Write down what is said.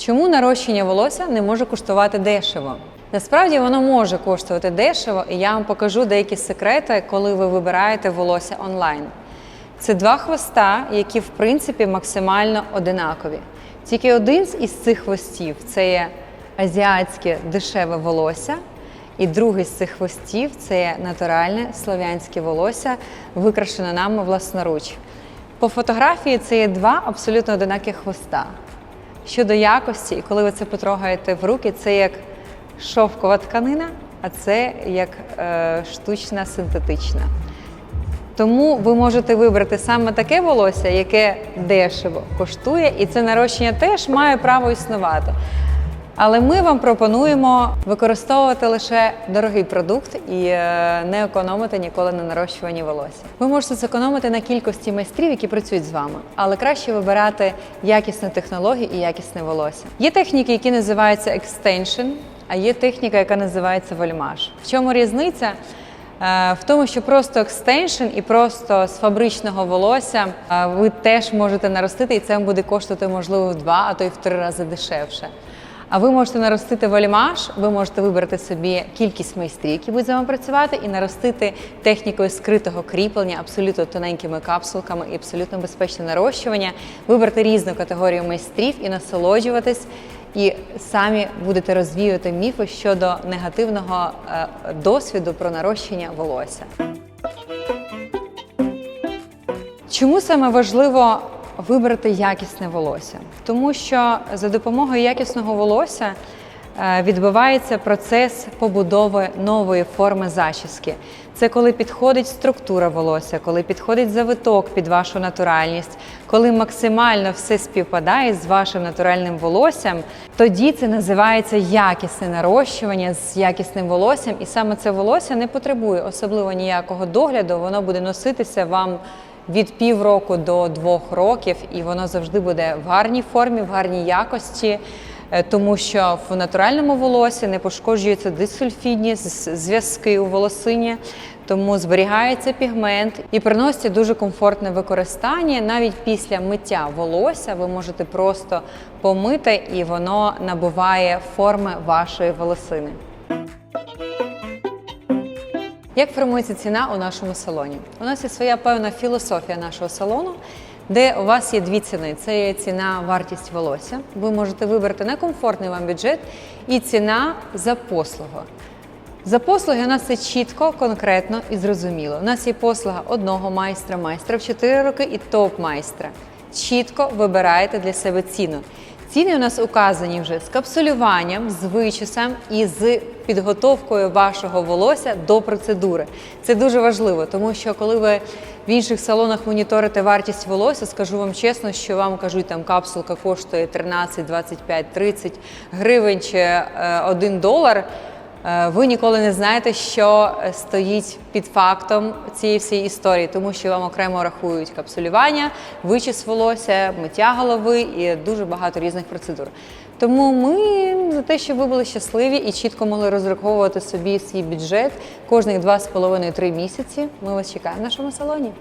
Чому нарощення волосся не може коштувати дешево? Насправді воно може коштувати дешево, і я вам покажу деякі секрети, коли ви вибираєте волосся онлайн. Це два хвоста, які в принципі максимально одинакові. Тільки один із цих хвостів це є азіатське дешеве волосся, і другий з цих хвостів це є натуральне слов'янське волосся, викрашене нами власноруч. По фотографії це є два абсолютно одинакі хвоста. Щодо якості, і коли ви це потрогаєте в руки, це як шовкова тканина, а це як е, штучна синтетична. Тому ви можете вибрати саме таке волосся, яке дешево коштує, і це нарощення теж має право існувати. Але ми вам пропонуємо використовувати лише дорогий продукт і е, не економити ніколи на нарощуванні волосся. Ви можете зекономити на кількості майстрів, які працюють з вами, але краще вибирати якісну технологію і якісне волосся. Є техніки, які називаються extension, а є техніка, яка називається вольмаж. В чому різниця? Е, В тому, що просто екстеншн і просто з фабричного волосся е, ви теж можете наростити, і це буде коштувати можливо в два, а то й в три рази дешевше. А ви можете наростити вольмаж, ви можете вибрати собі кількість майстрів, які будуть з вами працювати, і наростити технікою скритого кріплення, абсолютно тоненькими капсулками і абсолютно безпечне нарощування, вибрати різну категорію майстрів і насолоджуватись. І самі будете розвіювати міфи щодо негативного е, досвіду про нарощення волосся. Чому саме важливо вибрати якісне волосся? Тому що за допомогою якісного волосся е, відбувається процес побудови нової форми зачіски. Це коли підходить структура волосся, коли підходить завиток під вашу натуральність, коли максимально все співпадає з вашим натуральним волоссям, тоді це називається якісне нарощування з якісним волоссям. І саме це волосся не потребує особливо ніякого догляду, воно буде носитися вам від півроку до двох років, і воно завжди буде в гарній формі, в гарній якості, е, тому що в натуральному волосі не пошкоджуються дисульфідні зв'язки у волосині, тому зберігається пігмент і приноситься дуже комфортне використання. Навіть після миття волосся ви можете просто помити, і воно набуває форми вашої волосини. Як формується ціна у нашому салоні? У нас є своя певна філософія нашого салону, де у вас є дві ціни: це є ціна вартість волосся. Ви можете вибрати на комфортний вам бюджет і ціна за послугу. За послуги у нас це чітко, конкретно і зрозуміло. У нас є послуга одного майстра, майстра в 4 роки і топ-майстра. Чітко вибираєте для себе ціну. Ціни у нас указані вже з капсулюванням, з вичисом і з підготовкою вашого волосся до процедури. Це дуже важливо, тому що коли ви в інших салонах моніторите вартість волосся, скажу вам чесно, що вам кажуть, там капсулка коштує 13, 25, 30 гривень чи е, 1 долар. Е, Ви ніколи не знаєте, що стоїть під фактом цієї всієї історії, тому що вам окремо рахують капсулювання, вичіс волосся, миття голови і дуже багато різних процедур. Тому ми за те, щоб ви були щасливі і чітко могли розраховувати собі свій бюджет кожних 2,5-3 місяці. Ми вас чекаємо в нашому салоні.